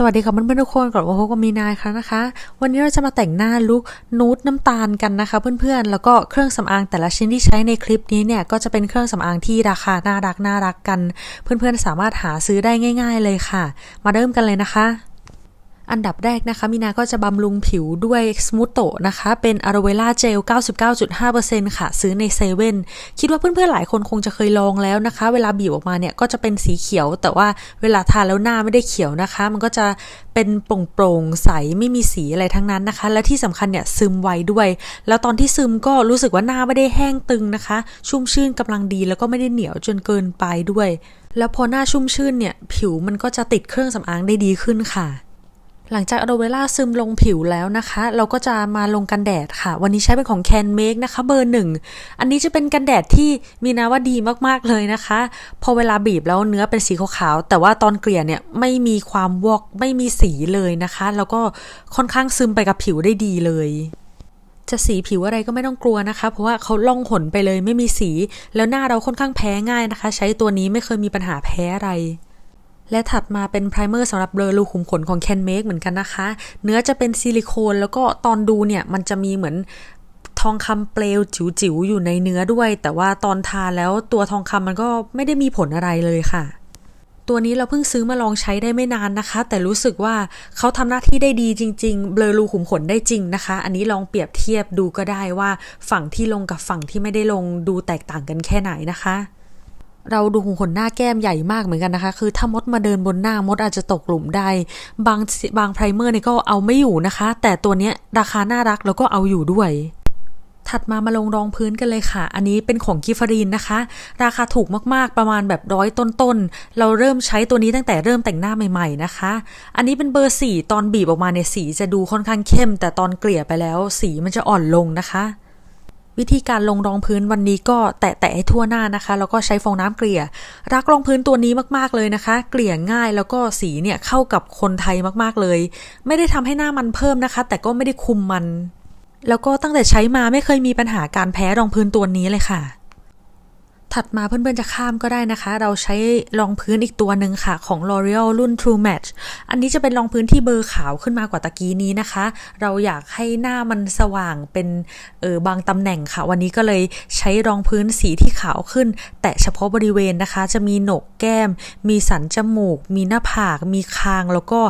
สวัสดีค่ะเพื่อนๆทุกคนกอดว่าพบกับมีนายค่ะนะคะ วันนี้เราจะมาแต่งหน้าลุคนูดน้ำตาลกันนะคะเพื่อนๆ แล้วก็เครื่องสำอางแต่ละชิ้นที่ใช้ในคลิปนี้เนี่ยก็จะเป็นเครื่องสำอางที่ราคาน่ารักน่ารักกัน เพื่อนๆสามารถหาซื้อได้ง่าย ๆ เลยค่ะ มาเริ่มกันเลยนะคะ อันดับแรกนะคะมีนาก็จะบำรุงผิวด้วยสมูทโตนะคะ เป็นอะโรเวล่าเจล 99.5%ค่ะ ซื้อในเซเว่นคิดว่าเพื่อนๆหลายคนคงจะเคยลองแล้วนะคะ เวลาบีบออกมาเนี่ยก็จะเป็นสีเขียว แต่ว่าเวลาทาแล้วหน้าไม่ได้เขียวนะคะ มันก็จะเป็นโปร่งๆใสไม่มีสีอะไรทั้งนั้นนะคะ และที่สำคัญเนี่ยซึมไวด้วย แล้วตอนที่ซึมก็รู้สึกว่าหน้าไม่ได้แห้งตึงนะคะ ชุ่มชื่นกำลังดีแล้วก็ไม่ได้เหนียวจนเกินไปด้วย แล้วพอหน้าชุ่มชื่นเนี่ยผิวมันก็จะติดเครื่องสำอางได้ดีขึ้นค่ะ หลังจากอะโลเวล่าซึมลงผิวแล้วนะคะ เราก็จะมาลงกันแดดค่ะ วันนี้ใช้เป็นของ Can Make นะคะ เบอร์หนึ่ง อันนี้จะเป็นกันแดดที่มีนาว่าดีมากๆเลยนะคะ พอเวลาบีบแล้วเนื้อเป็นสีขาวๆแต่ว่าตอนเกลี่ยเนี่ยไม่มีความวอกไม่มีสีเลยนะคะ แล้วก็ค่อนข้างซึมไปกับผิวได้ดีเลยจะสีผิวอะไรก็ไม่ต้องกลัวนะคะ เพราะว่าเขาล่องหนไปเลยไม่มีสี แล้วหน้าเราค่อนข้างแพ้ง่ายนะคะ ใช้ตัวนี้ไม่เคยมีปัญหาแพ้อะไร และถัดมาเป็นไพรเมอร์สำหรับเบลอรูขุมขนของ Can Make เหมือนกันนะคะ เนื้อจะเป็นซิลิโคนแล้วก็ตอนดูเนี่ยมันจะมีเหมือนทองคำเปลวจิ๋วๆอยู่ในเนื้อด้วย แต่ว่าตอนทาแล้วตัวทองคำมันก็ไม่ได้มีผลอะไรเลยค่ะ ตัวนี้เราเพิ่งซื้อมาลองใช้ได้ไม่นานนะคะ แต่รู้สึกว่าเขาทำหน้าที่ได้ดีจริง ๆ เบลอรูขุมขนได้จริงนะคะ อันนี้ลองเปรียบเทียบดูก็ได้ว่าฝั่งที่ลงกับฝั่งที่ไม่ได้ลงดูแตกต่างกันแค่ไหนนะคะ เราดูขุมขนหน้าแก้มใหญ่มากเหมือนกันนะคะ คือถ้ามดมาเดินบนหน้ามดอาจจะตกหลุมได้ บางบางไพรเมอร์เนี่ยก็เอาไม่อยู่นะคะ แต่ตัวเนี้ยราคาน่ารักแล้วก็เอาอยู่ด้วยถัดมามาลงรองพื้นกันเลยค่ะ อันนี้เป็นของกิฟารีนนะคะ ราคาถูกมากๆ ประมาณแบบร้อยต้นๆ เราเริ่มใช้ตัวนี้ตั้งแต่เริ่มแต่งหน้าใหม่ๆนะคะ อันนี้เป็นเบอร์สี่ตอนบีบออกมาเนี่ยสีจะดูค่อนข้างเข้ม แต่ตอนเกลี่ยไปแล้วสีมันจะอ่อนลงนะคะ วิธีการลงรองพื้นวันนี้ก็แตะๆให้ทั่วหน้านะคะ แล้วก็ใช้ฟองน้ำเกลี่ย รักรองพื้นตัวนี้มากๆเลยนะคะ เกลี่ยง่ายแล้วก็สีเนี่ยเข้ากับคนไทยมากๆเลย ไม่ได้ทำให้หน้ามันเพิ่มนะคะ แต่ก็ไม่ได้คุมมัน แล้วก็ตั้งแต่ใช้มาไม่เคยมีปัญหาการแพ้รองพื้นตัวนี้เลยค่ะ ถัดมาเพื่อนๆจะข้ามก็ได้นะคะ เราใช้รองพื้นอีกตัวหนึ่งค่ะ ของ L'Oreal รุ่น True Match อันนี้จะเป็นรองพื้นที่เบอร์ขาวขึ้นมากว่าตะกี้นี้นะคะ เราอยากให้หน้ามันสว่างเป็นเออบางตำแหน่งค่ะ วันนี้ก็เลยใช้รองพื้นสีที่ขาวขึ้น แต่เฉพาะบริเวณนะคะ จะมีโหนกแก้ม มีสันจมูก มีหน้าผาก มีคาง แล้วก็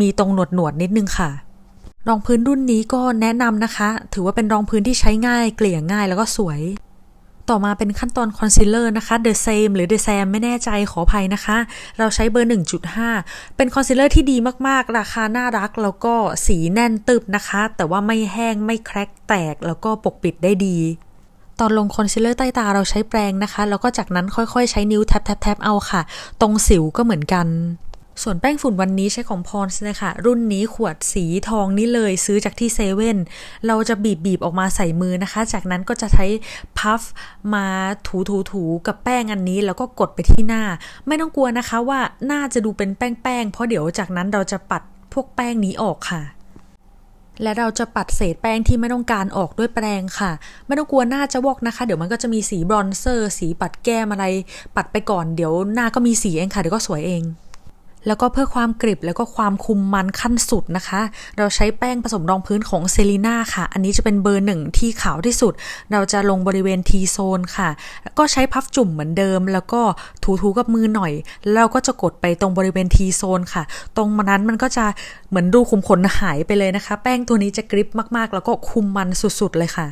มีตรงหนวดหนวดๆนิดนึงค่ะรองพื้นรุ่นนี้ก็แนะนำนะคะ ถือว่าเป็นรองพื้นที่ใช้ง่าย เกลี่ยง่ายแล้วก็สวย ต่อมาเป็นขั้นตอนคอนซีลเลอร์นะคะ The Same หรือ The Sam ไม่แน่ใจขออภัยนะคะ เราใช้เบอร์ 1.5 เป็นคอนซีลเลอร์ที่ดีมากๆ ราคาน่ารัก แล้วก็สีแน่นตึบนะคะ แต่ว่าไม่แห้งไม่แครกแตก แล้วก็ปกปิดได้ดีตอนลงคอนซีลเลอร์ใต้ตาเราใช้แปรงนะคะ แล้วก็จากนั้นค่อยๆ ใช้นิ้วแทบๆเอาค่ะ ตรงสิวก็เหมือนกัน ส่วนแป้งฝุ่นวันนี้ใช้ของพรส์นะคะรุ่นนี้ขวดสีทองนี่เลยซื้อจากที่เซเว่นเราจะบีบบีบออกมาใส่มือนะคะ จากนั้นก็จะใช้พัฟมาถูถูถูๆกับแป้งอันนี้ แล้วก็กดไปที่หน้า ไม่ต้องกลัวนะคะว่าหน้าจะดูเป็นแป้งๆเพราะเดี๋ยวจากนั้นเราจะปัดพวกแป้งนี้ออกค่ะและเราจะปัดเศษแป้งที่ไม่ต้องการออกด้วยแปรงค่ะ ไม่ต้องกลัวหน้าจะวอกนะคะ เดี๋ยวมันก็จะมีสีบรอนเซอร์ สีปัดแก้มอะไร ปัดไปก่อนเดี๋ยวหน้าก็มีสีเองค่ะเดี๋ยวก็สวยเอง แล้วก็เพื่อความกริบแล้วก็ความคุมมันขั้นสุดนะคะ เราใช้แป้งผสมรองพื้นของเซรีน่าค่ะ อันนี้จะเป็นเบอร์หนึ่งที่ขาวที่สุด เราจะลงบริเวณทีโซนค่ะ ก็ใช้พัฟจุ่มเหมือนเดิม แล้วก็ถูๆกับมือหน่อย แล้วเราก็จะกดไปตรงบริเวณทีโซนค่ะ ตรงนั้นมันก็จะเหมือนรูขุมขนหายไปเลยนะคะ แป้งตัวนี้จะกริบมากๆ แล้วก็คุมมันสุดๆเลยค่ะ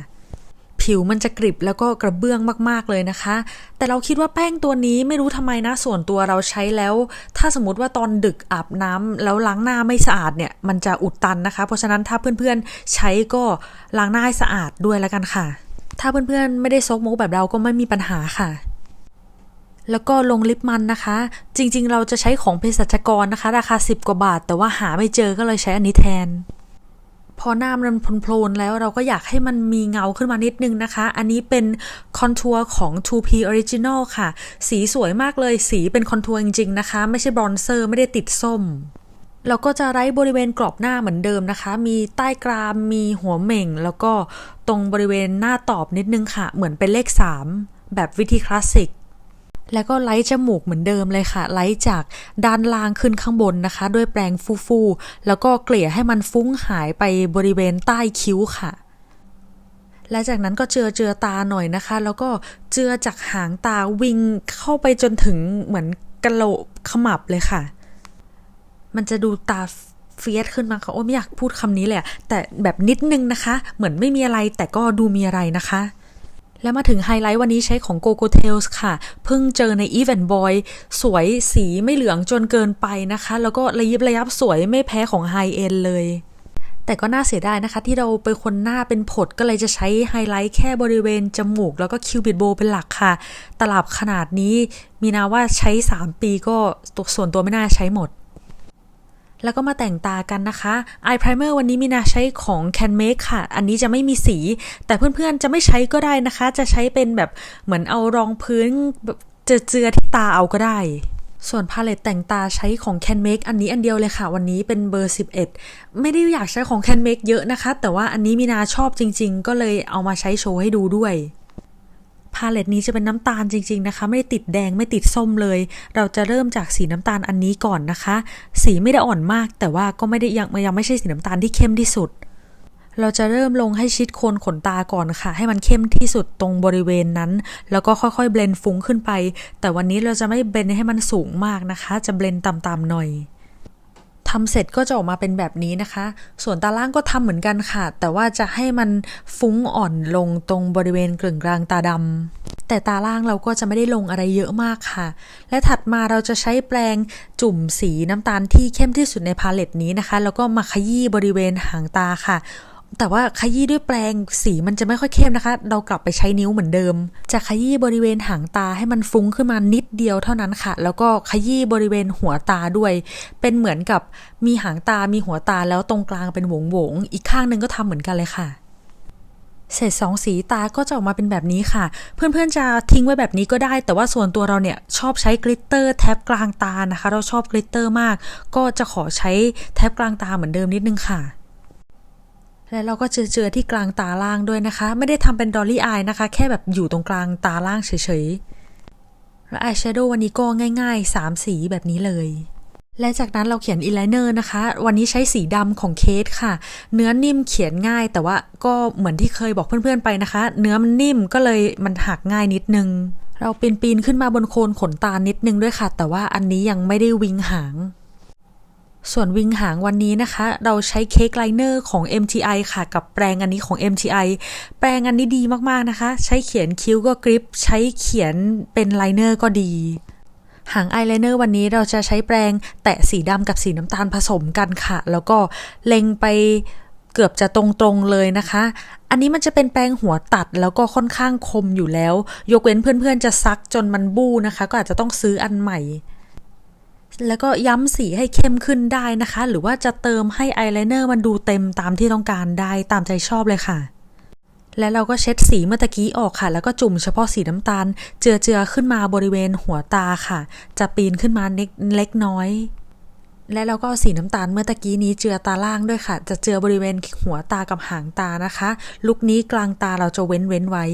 ผิวมันจะกริบแล้วก็กระเบื้องมากๆเลยนะคะ แต่เราคิดว่าแป้งตัวนี้ไม่รู้ทำไมนะส่วนตัวเราใช้แล้ว ถ้าสมมติว่าตอนดึกอาบน้ำแล้วล้างหน้าไม่สะอาดเนี่ยมันจะอุดตันนะคะ เพราะฉะนั้นถ้าเพื่อนๆใช้ก็ล้างหน้าให้สะอาดด้วยแล้วกันค่ะ ถ้าเพื่อนๆไม่ได้ซกมกแบบเราก็ไม่มีปัญหาค่ะแล้วก็ลงลิปมันนะคะ จริงๆ เราจะใช้ของเภสัชกรนะคะ ราคา 10 กว่าบาท แต่ว่าหาไม่เจอก็เลยใช้อันนี้แทน พอหน้ามันโพลนๆแล้วเราก็อยากให้มันมีเงาขึ้นมานิดนึงนะคะ อันนี้เป็นคอนทัวร์ของ 2P Original ค่ะ สีสวยมากเลย สีเป็นคอนทัวร์จริงๆนะคะ ไม่ใช่บรอนเซอร์ไม่ได้ติดส้มเราก็จะไร้บริเวณกรอบหน้าเหมือนเดิมนะคะ มีใต้กราม มีหัวเหม่ง แล้วก็ตรงบริเวณหน้าตอบนิดนึงค่ะ เหมือนเป็นเลข 3 แบบวิธีคลาสสิก แล้วก็ไล่จมูกเหมือนเดิมเลยค่ะ ไล่จากด้านล่างขึ้นข้างบนนะคะ ด้วยแปรงฟูๆแล้วก็เกลี่ยให้มันฟุ้งหายไปบริเวณใต้คิ้วค่ะและจากนั้นก็เจือเจือตาหน่อยนะคะ แล้วก็เจือจากหางตาวิ่งเข้าไปจนถึงเหมือนกะโหลกขมับเลยค่ะ มันจะดูตาเฟียสขึ้นมาค่ะ โอ้ไม่อยากพูดคำนี้เลยแต่แบบนิดนึงนะคะ เหมือนไม่มีอะไรแต่ก็ดูมีอะไรนะคะ แล้วมาถึงไฮไลท์วันนี้ใช้ของ GoGo Tales ค่ะ เพิ่งเจอใน Even Boy สวยสีไม่เหลืองจนเกินไปนะคะ แล้วก็ระยิบระยับสวยไม่แพ้ของ High End เลย แต่ก็น่าเสียดายนะคะ ที่เราเป็นคนหน้าเป็นผดก็เลยจะใช้ไฮไลท์แค่บริเวณจมูก แล้วก็คิวบิดโบเป็นหลักค่ะ ตลับขนาดนี้มีนาว่าใช้ 3 ปีก็ตัวส่วนตัวไม่น่าใช้หมด แล้วก็มาแต่งตากันนะคะ Eye Primer วันนี้มีนาใช้ของ Can Make ค่ะ อันนี้จะไม่มีสี แต่เพื่อนๆจะไม่ใช้ก็ได้นะคะ จะใช้เป็นแบบเหมือนเอารองพื้นแบบเจือๆที่ตาเอาก็ได้ส่วนพาเลตแต่งตาใช้ของ Can Make อันนี้อันเดียวเลยค่ะ วันนี้เป็นเบอร์ 11 ไม่ได้อยากใช้ของ Can Make เยอะนะคะ แต่ว่าอันนี้มีนาชอบจริง ๆ ก็เลยเอามาใช้โชว์ให้ดูด้วย พาเลตนี้จะเป็นน้ำตาลจริง ๆนะคะ ไม่ได้ติดแดงไม่ติดส้มเลย เราจะเริ่มจากสีน้ำตาลอันนี้ก่อนนะคะ สีไม่ได้อ่อนมาก แต่ว่าก็ไม่ได้ยังยังไม่ใช่สีน้ำตาลที่เข้มที่สุด เราจะเริ่มลงให้ชิดโคนขนตาก่อนค่ะ ให้มันเข้มที่สุดตรงบริเวณนั้น แล้วก็ค่อยๆเบลนฟุ้งขึ้นไป แต่วันนี้เราจะไม่เบลนให้มันสูงมากนะคะ จะเบลนต่ำๆหน่อย ทำเสร็จก็จะออกมาเป็นแบบนี้นะคะ ส่วนตาล่างก็ทำเหมือนกันค่ะ แต่ว่าจะให้มันฟุ้งอ่อนลงตรงบริเวณกลึงกลางตาดำแต่ตาล่างเราก็จะไม่ได้ลงอะไรเยอะมากค่ะ และถัดมาเราจะใช้แปรงจุ่มสีน้ำตาลที่เข้มที่สุดในพาเลตนี้นะคะ แล้วก็มาขยี้บริเวณหางตาค่ะ แต่ว่าขยี้ด้วยแปรงสีมันจะไม่ค่อยเข้มนะคะ เรากลับไปใช้นิ้วเหมือนเดิม จะขยี้บริเวณหางตาให้มันฟุ้งขึ้นมานิดเดียวเท่านั้นค่ะ แล้วก็ขยี้บริเวณหัวตาด้วย เป็นเหมือนกับมีหางตามีหัวตาแล้วตรงกลางเป็นวงหวงๆอีกข้างหนึ่งก็ทำเหมือนกันเลยค่ะเศษสองสีตาก็จะออกมาเป็นแบบนี้ค่ะ เพื่อนๆจะทิ้งไว้แบบนี้ก็ได้ แต่ว่าส่วนตัวเราเนี่ยชอบใช้กลิตเตอร์แท็บกลางตานะคะ เราชอบกลิตเตอร์มาก ก็จะขอใช้แท็บกลางตาเหมือนเดิมนิดนึงค่ะ และเราก็เจอเจอที่กลางตาล่างด้วยนะคะ ไม่ได้ทำเป็นดอลลี่อายนะคะ แค่แบบอยู่ตรงกลางตาล่างเฉยๆ และอายแชโดว์วันนี้ก็ง่ายๆ 3 สีแบบนี้เลย และจากนั้นเราเขียนอิไลเนอร์นะคะ วันนี้ใช้สีดำของเคสค่ะ เนื้อนิ่มเขียนง่าย แต่ว่าก็เหมือนที่เคยบอกเพื่อนๆไปนะคะ เนื้อมันนิ่มก็เลยมันหักง่ายนิดนึง เราปีนปีนๆขึ้นมาบนโคนขนตานิดนึงด้วยค่ะ แต่ว่าอันนี้ยังไม่ได้วิงหาง ส่วนวิงหางวันนี้นะคะ เราใช้เค้กไลเนอร์ของ MTI ค่ะ กับแปรงอันนี้ของ MTI แปรงอันนี้ดีมากๆนะคะ ใช้เขียนคิ้วก็กริป ใช้เขียนเป็นไลเนอร์ก็ดี หางอายไลเนอร์วันนี้เราจะใช้แปรงแตะสีดำกับสีน้ำตาลผสมกันค่ะ แล้วก็เล็งไปเกือบจะตรงๆเลยนะคะ อันนี้มันจะเป็นแปรงหัวตัดแล้วก็ค่อนข้างคมอยู่แล้ว ยกเว้นเพื่อนๆจะซักจนมันบู้นะคะ ก็อาจจะต้องซื้ออันใหม่ แล้วก็ย้ำสีให้เข้มขึ้นได้นะคะ หรือว่าจะเติมให้อายไลเนอร์มันดูเต็มตามที่ต้องการได้ตามใจชอบเลยค่ะ และเราก็เช็ดสีเมื่อกี้ออกค่ะ แล้วก็จุ่มเฉพาะสีน้ำตาล เจือเจือขึ้นมาบริเวณหัวตาค่ะ จะปีนขึ้นมาเล็กน้อย และเราก็สีน้ำตาลเมื่อตะกี้นี้เจือตาล่างด้วยค่ะ จะเจือบริเวณหัวตากับหางตานะคะ ลุคนี้กลางตาเราจะเว้นเว้นไว้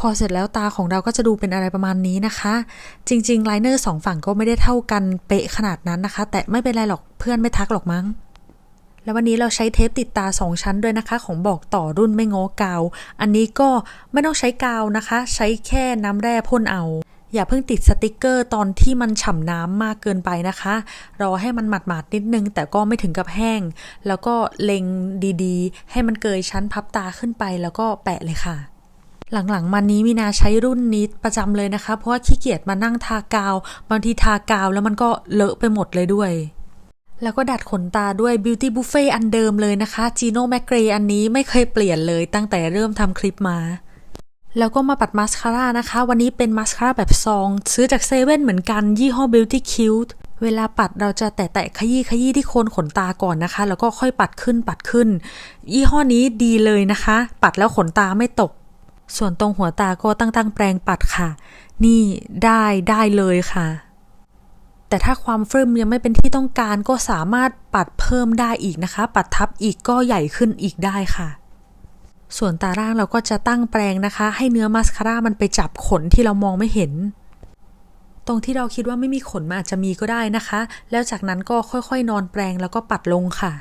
พอเสร็จแล้วตาของเราก็จะดูเป็นอะไรประมาณนี้นะคะ จริงๆไลเนอร์สองฝั่งก็ไม่ได้เท่ากันเป๊ะขนาดนั้นนะคะ แต่ไม่เป็นไรหรอกเพื่อนไม่ทักหรอกมั้งแล้ววันนี้เราใช้เทปติดตา 2 ชั้นด้วยนะคะ ของบอกต่อรุ่นไม่ง้อกาว อันนี้ก็ไม่ต้องใช้กาวนะคะ ใช้แค่น้ำแร่พ่นเอา อย่าเพิ่งติดสติกเกอร์ตอนที่มันฉ่ำน้ำมากเกินไปนะคะ รอให้มันหมาดๆนิดนึง แต่ก็ไม่ถึงกับแห้ง แล้วก็เล็งดีๆ ให้มันเกยชั้นพับตาขึ้นไปแล้วก็แปะเลยค่ะ หลังๆมานี้มีนาใช้รุ่นนี้ประจำเลยนะคะ เพราะว่าขี้เกียจมานั่งทากาว บางทีทากาวแล้วมันก็เลอะไปหมดเลยด้วย แล้วก็ดัดขนตาด้วย Beauty Buffet อันเดิมเลยนะคะ Gino m c g r a y อันนี้ไม่เคยเปลี่ยนเลยตั้งแต่เริ่มทำคลิปมาแล้วก็มาปัดมาสคาร่านะคะ วันนี้เป็นมาสคาร่าแบบซอง ซื้อจากเซเว่นเหมือนกัน ยี่ห้อ Beauty Cute เวลาปัดเราจะแตะๆขยี้ขยี้ที่โคนขนตาก่อนนะคะ แล้วก็ค่อยปัดขึ้นปัดขึ้น ยี่ห้อนี้ดีเลยนะคะ ปัดแล้วขนตาไม่ตก ส่วนตรงหัวตาก็ตั้งๆแปรงปัดค่ะ นี่ได้ได้เลยค่ะ แต่ถ้าความฟรึมยังไม่เป็นที่ต้องการก็สามารถปัดเพิ่มได้อีกนะคะ ปัดทับอีกก็ใหญ่ขึ้นอีกได้ค่ะ ส่วนตาล่างเราก็จะตั้งแปรงนะคะ ให้เนื้อมาสคาร่ามันไปจับขนที่เรามองไม่เห็นตรงที่เราคิดว่าไม่มีขนมันอาจจะมีก็ได้นะคะ แล้วจากนั้นก็ค่อยๆ นอนแปรงแล้วก็ปัดลงค่ะ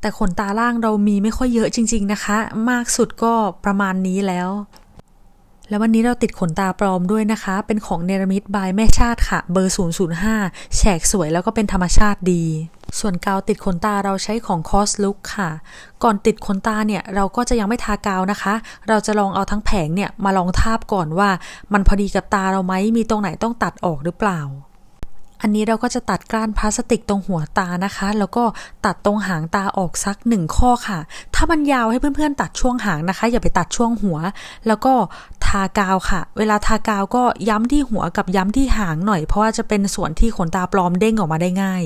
แต่ขนตาล่างเรามีไม่ค่อยเยอะจริง ๆนะคะ มากสุดก็ประมาณนี้แล้ว แล้ววันนี้เราติดขนตาปลอมด้วยนะคะ เป็นของเนรมิตบายแม่ชาติค่ะ เบอร์ 005 แฉกสวยแล้วก็เป็นธรรมชาติดี ส่วนกาวติดขนตาเราใช้ของ Cos Look ค่ะ ก่อนติดขนตาเนี่ย เราก็จะยังไม่ทากาวนะคะ เราจะลองเอาทั้งแผงเนี่ยมาลองทาบก่อนว่า มันพอดีกับตาเราไหมมีตรงไหนต้องตัดออกหรือเปล่า อันนี้เราก็จะตัดก้านพลาสติกตรงหัวตานะคะ แล้วก็ตัดตรงหางตาออกสักหนึ่งข้อค่ะ ถ้ามันยาวให้เพื่อนๆ ตัดช่วงหางนะคะ อย่าไปตัดช่วงหัว แล้วก็ทากาวค่ะ เวลาทากาวก็ย้ำที่หัวกับย้ำที่หางหน่อย เพราะว่าจะเป็นส่วนที่ขนตาปลอมเด้งออกมาได้ง่าย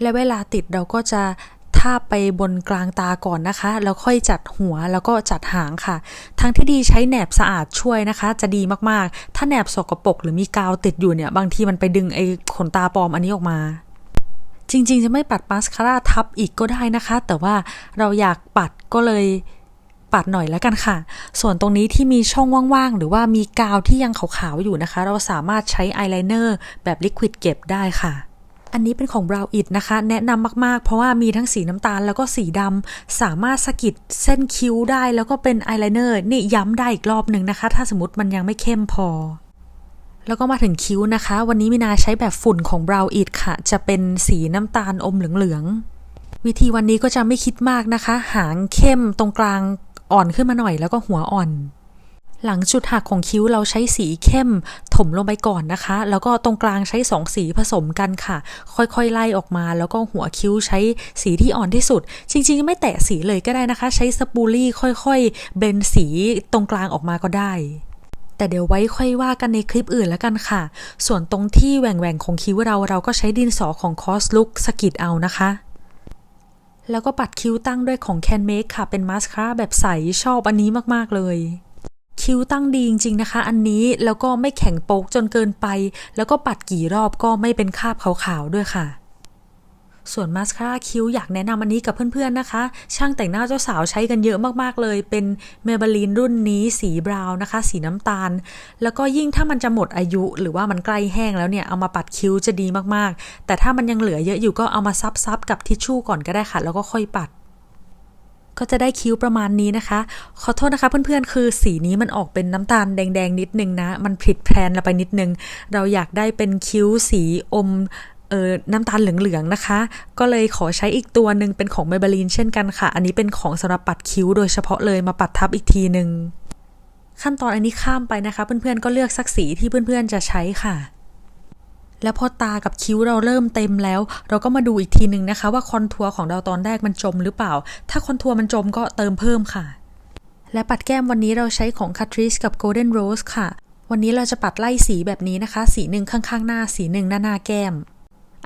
และเวลาติดเราก็จะ ทาบไปบนกลางตาก่อนนะคะ แล้วค่อยจัดหัวแล้วก็จัดหางค่ะ ทางที่ดีใช้แหนบสะอาดช่วยนะคะ จะดีมากๆ ถ้าแหนบสกปรกหรือมีกาวติดอยู่เนี่ย บางทีมันไปดึงไอ้ขนตาปลอมอันนี้ออกมาจริง ๆ จะไม่ปัดมาสคาร่าทับอีกก็ได้นะคะ แต่ว่าเราอยากปัดก็เลยปัดหน่อยแล้วกันค่ะ ส่วนตรงนี้ที่มีช่องว่างๆ หรือว่ามีกาวที่ยังขาวๆอยู่นะคะ เราสามารถใช้อายไลเนอร์แบบลิควิดเก็บได้ค่ะ อันนี้เป็นของ Brow It นะคะ แนะนำมากๆ เพราะว่ามีทั้งสีน้ำตาลแล้วก็สีดำสามารถสะกิดเส้นคิ้วได้แล้วก็เป็นอายไลเนอร์นี่ย้ำได้อีกรอบหนึ่งนะคะ ถ้าสมมติมันยังไม่เข้มพอแล้วก็มาถึงคิ้วนะคะ วันนี้มินาใช้แบบฝุ่นของ Brow It ค่ะ จะเป็นสีน้ำตาลอมเหลืองๆ วิธีวันนี้ก็จะไม่คิดมากนะคะ หางเข้มตรงกลางอ่อนขึ้นมาหน่อยแล้วก็หัวอ่อน หลังจุดหักของคิ้วเราใช้สีเข้มถมลงไปก่อนนะคะ แล้วก็ตรงกลางใช้สองสีผสมกันค่ะ ค่อยๆไล่ออกมา แล้วก็หัวคิ้วใช้สีที่อ่อนที่สุด จริงๆ ไม่แตะสีเลยก็ได้นะคะ ใช้สปูลี่ค่อยๆ เบนสีตรงกลางออกมาก็ได้แต่เดี๋ยวไว้ค่อยว่ากันในคลิปอื่นแล้วกันค่ะ ส่วนตรงที่แหว่งๆของคิ้วเราเราก็ใช้ดินสอของ Cos Look สกิดเอานะคะ แล้วก็ปัดคิ้วตั้งด้วยของ Can Make ค่ะ เป็นมาสคาร่าแบบใสชอบอันนี้มากๆเลย คิ้วตั้งดีจริงๆนะคะ อันนี้แล้วก็ไม่แข็งโป๊กจนเกินไป แล้วก็ปัดกี่รอบก็ไม่เป็นคาบขาวๆด้วยค่ะส่วนมาสคาร่าคิ้วอยากแนะนำอันนี้กับเพื่อนๆนะคะ ช่างแต่งหน้าเจ้าสาวใช้กันเยอะมากๆเลย เป็นเมเบลีนรุ่นนี้สีบราวน์นะคะ สีน้ำตาล แล้วก็ยิ่งถ้ามันจะหมดอายุหรือว่ามันใกล้แห้งแล้วเนี่ย เอามาปัดคิ้วจะดีมากๆ แต่ถ้ามันยังเหลือเยอะอยู่ก็เอามาซับๆกับทิชชู่ก่อนก็ได้ค่ะ แล้วก็ค่อยปัด ก็จะได้คิ้วประมาณนี้นะคะ ขอโทษนะคะเพื่อนๆ คือสีนี้มันออกเป็นน้ำตาลแดงๆนิดนึงนะ มันผิดแพลนเราไปนิดนึง เราอยากได้เป็นคิ้วสีอมเออน้ำตาลเหลืองๆนะคะ ก็เลยขอใช้อีกตัวหนึ่งเป็นของ Maybelline เช่นกันค่ะ อันนี้เป็นของสำหรับปัดคิ้วโดยเฉพาะเลยมาปัดทับอีกทีหนึ่งขั้นตอนอันนี้ข้ามไปนะคะ เพื่อนๆก็เลือกสักสีที่เพื่อนๆจะใช้ค่ะ แล้วพอตากับคิ้วเราเริ่มเต็มแล้ว เราก็มาดูอีกทีหนึ่งนะคะ ว่าคอนทัวร์ของเราตอนแรกมันจมหรือเปล่า ถ้าคอนทัวร์มันจมก็เติมเพิ่มค่ะ และปัดแก้มวันนี้เราใช้ของ Catrice กับ Golden Rose ค่ะ วันนี้เราจะปัดไล่สีแบบนี้นะคะ สีหนึ่งข้างๆ หน้า สีหนึ่งหน้าหน้าแก้ม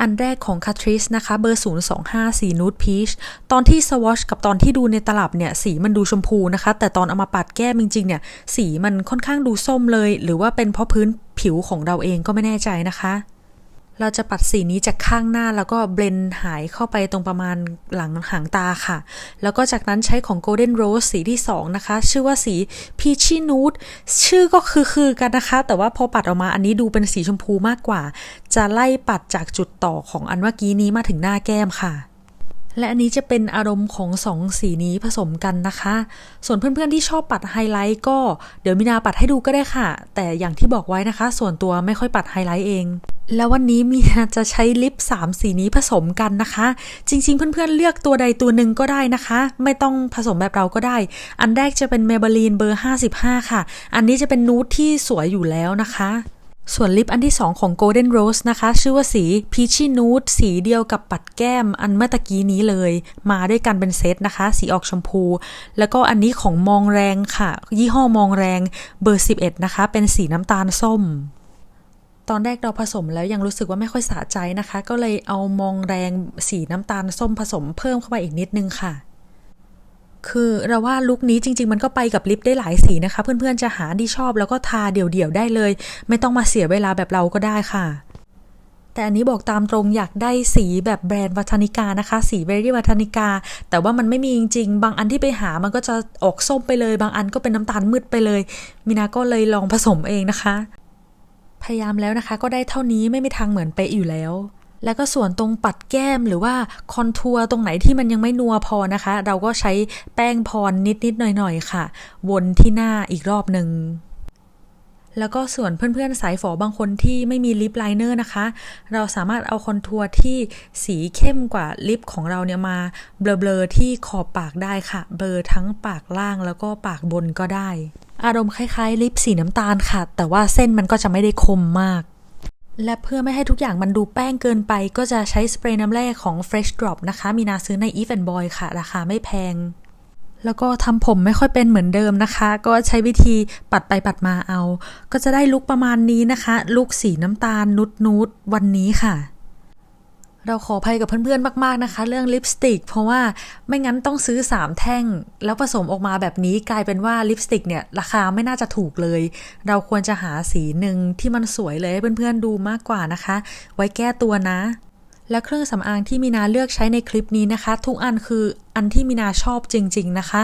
อันแรกของ Catrice นะคะเบอร์ 025 สีนูดพีชตอนที่สวอชกับตอนที่ดูในตลับเนี่ยสีมันดูชมพูนะคะ แต่ตอนเอามาปัดแก้มจริงๆเนี่ยสีมันค่อนข้างดูส้มเลย หรือว่าเป็นเพราะพื้นผิวของเราเองก็ไม่แน่ใจนะคะ เราจะปัดสีนี้จากข้างหน้าแล้วก็เบลนหายเข้าไปตรงประมาณหลังหางตาค่ะ แล้วก็จากนั้นใช้ของ Golden Rose สีที่ 2 นะคะ ชื่อว่าสี Peachy Nude ชื่อก็คือคือกันนะคะ แต่ว่าพอปัดออกมาอันนี้ดูเป็นสีชมพูมากกว่า จะไล่ปัดจากจุดต่อของอันเมื่อกี้นี้มาถึงหน้าแก้มค่ะ และอันนี้จะเป็นอารมณ์ของสองสีนี้ผสมกันนะคะ ส่วนเพื่อนๆที่ชอบปัดไฮไลท์ก็เดี๋ยวมินาปัดให้ดูก็ได้ค่ะ แต่อย่างที่บอกไว้นะคะ ส่วนตัวไม่ค่อยปัดไฮไลท์เอง แล้ววันนี้มีนาจะใช้ลิป3สีนี้ผสมกันนะคะ จริง ๆ เพื่อนๆเลือกตัวใดตัวหนึ่งก็ได้นะคะ ไม่ต้องผสมแบบเราก็ได้ อันแรกจะเป็น Maybelline เบอร์ 55 ค่ะ อันนี้จะเป็นนูดที่สวยอยู่แล้วนะคะ ส่วนลิปอันที่ 2 ของ Golden Rose นะคะ ชื่อว่าสี Peachy Nude สีเดียวกับปัดแก้มอันเมื่อตะกี้นี้เลย มาด้วยกันเป็นเซตนะคะ สีออกชมพู แล้วก็อันนี้ของมองแรงค่ะ ยี่ห้อมองแรงเบอร์ 11 นะคะ เป็นสีน้ำตาลส้มตอนแรกเราผสมแล้วยังรู้สึกว่าไม่ค่อยสะใจนะคะ ก็เลยเอามองแรงสีน้ำตาลส้มผสมเพิ่มเข้าไปอีกนิดนึงค่ะ คือเราว่าลุคนี้จริง ๆ มันก็ไปกับลิปได้หลายสีนะคะ เพื่อนๆจะหาที่ชอบแล้วก็ทาเดี่ยวๆได้เลย ไม่ต้องมาเสียเวลาแบบเราก็ได้ค่ะแต่อันนี้บอกตามตรงอยากได้สีแบบแบรนด์วัฒนิกานะคะ สีเวรี่วัฒนิกา แต่ว่ามันไม่มีจริง ๆ บางอันที่ไปหามันก็จะออกส้มไปเลย บางอันก็เป็นน้ำตาลมืดไปเลย มินาก็เลยลองผสมเองนะคะ พยายามแล้วนะคะ ก็ได้เท่านี้ไม่มีทางเหมือนเป๊ะอยู่แล้ว แล้วก็ส่วนตรงปัดแก้มหรือว่าคอนทัวร์ตรงไหนที่มันยังไม่นัวพอนะคะ เราก็ใช้แป้งพรนิดๆหน่อยๆค่ะ วนที่หน้าอีกรอบหนึ่งแล้วก็ส่วนเพื่อนๆ สายฝอบางคนที่ไม่มีลิปไลเนอร์นะคะ เราสามารถเอาคอนทัวร์ที่สีเข้มกว่าลิปของเราเนี่ยมาเบลอๆที่ขอบปากได้ค่ะ เบลอทั้งปากล่างแล้วก็ปากบนก็ได้ อารมณ์คล้ายๆ ลิปสีน้ำตาลค่ะ แต่ว่าเส้นมันก็จะไม่ได้คมมาก และเพื่อไม่ให้ทุกอย่างมันดูแป้งเกินไป ก็จะใช้สเปรย์น้ำแร่ของ Fresh Drop นะคะ มีนาซื้อใน Eve and Boy ค่ะ ราคาไม่แพง แล้วก็ทำผมไม่ค่อยเป็นเหมือนเดิมนะคะ ก็ใช้วิธีปัดไปปัดมาเอา ก็จะได้ลุกประมาณนี้นะคะ ลุกสีน้ำตาลนุดนุดๆวันนี้ค่ะ เราขออภัยกับเพื่อนๆ มาก ๆ นะคะ เรื่องลิปสติก เพราะว่าไม่งั้นต้องซื้อ 3 แท่ง แล้วผสมออกมาแบบนี้กลายเป็นว่าลิปสติกเนี่ยราคาไม่น่าจะถูกเลย เราควรจะหาสีหนึ่งที่มันสวยเลยให้เพื่อนๆ ดูมากกว่านะคะ ไว้แก้ตัวนะ และเครื่องสำอางที่มีนาเลือกใช้ในคลิปนี้นะคะ ทุกอันคืออันที่มีนาชอบจริง ๆ นะคะ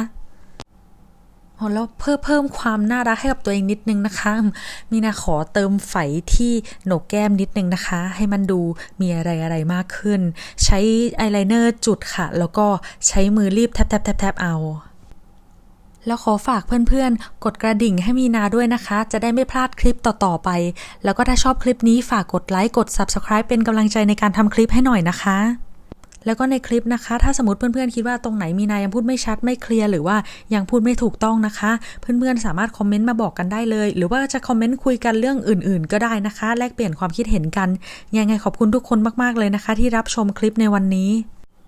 แล้วเพื่อเพิ่มความน่ารักให้กับตัวเองนิดนึงนะคะ มีนาขอเติมไฝที่โหนกแก้มนิดนึงนะคะ ให้มันดูมีอะไรอะไรมากขึ้น ใช้อายไลเนอร์จุดค่ะ แล้วก็ใช้มือรีบแทบแทบแทบแทบเอาแล้วขอฝากเพื่อนๆ กดกระดิ่งให้มีนาด้วยนะคะ จะได้ไม่พลาดคลิปต่อๆไป แล้วก็ถ้าชอบคลิปนี้ฝากกดไลค์ กด Subscribe เป็นกำลังใจในการทำคลิปให้หน่อยนะคะ แล้วก็ในคลิปนะคะ ถ้าสมมติเพื่อนๆคิดว่าตรงไหนมีนายังพูดไม่ชัดไม่เคลียร์หรือว่ายังพูดไม่ถูกต้องนะคะ เพื่อนๆสามารถคอมเมนต์มาบอกกันได้เลย หรือว่าจะคอมเมนต์คุยกันเรื่องอื่น ๆ ก็ได้นะคะ แลกเปลี่ยนความคิดเห็นกันยังไงขอบคุณทุกคนมากๆเลยนะคะ ที่รับชมคลิปในวันนี้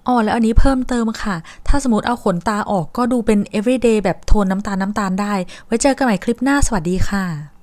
อ๋อแล้วอันนี้เพิ่มเติมค่ะ ถ้าสมมติเอาขนตาออกก็ดูเป็น everyday แบบโทนน้ำตาลน้ำตาลได้ ไว้เจอกันใหม่คลิปหน้าสวัสดีค่ะ